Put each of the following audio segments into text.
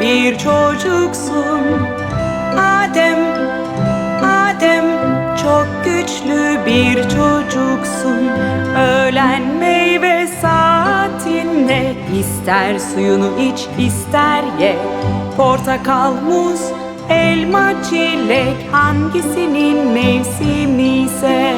Bir çocuksun. Adem, Adem çok güçlü bir çocuksun. Öğlen meyve saatinde ister suyunu iç ister ye. Portakal, muz, elma, çilek hangisinin mevsimi ise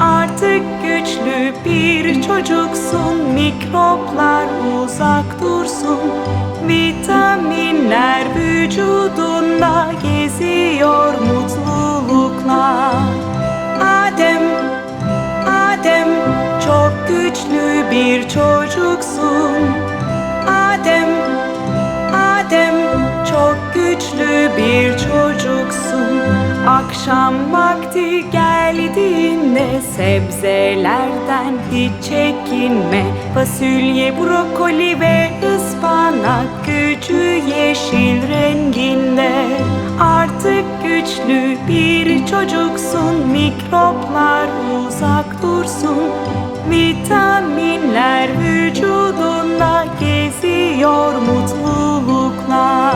artık güçlü bir çocuksun. Mikroplar uzak dursun. Vücudunda geziyor mutlulukla. Adem, Adem çok güçlü bir çocuksun. Adem, Adem çok güçlü bir çocuksun. Akşam vakti geldiğinde sebzelerden hiç çekinme. Fasulye, brokoli ve ıspanak gücü yeşil renginde. Artık güçlü bir çocuksun. Mikroplar uzak dursun. Vitaminler vücudunda geziyor mutlulukla.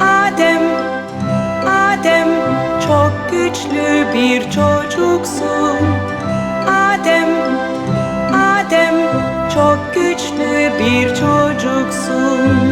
Adem, Adem çok güçlü bir çocuksun. Adem, Adem çok güçlü bir çocuksun.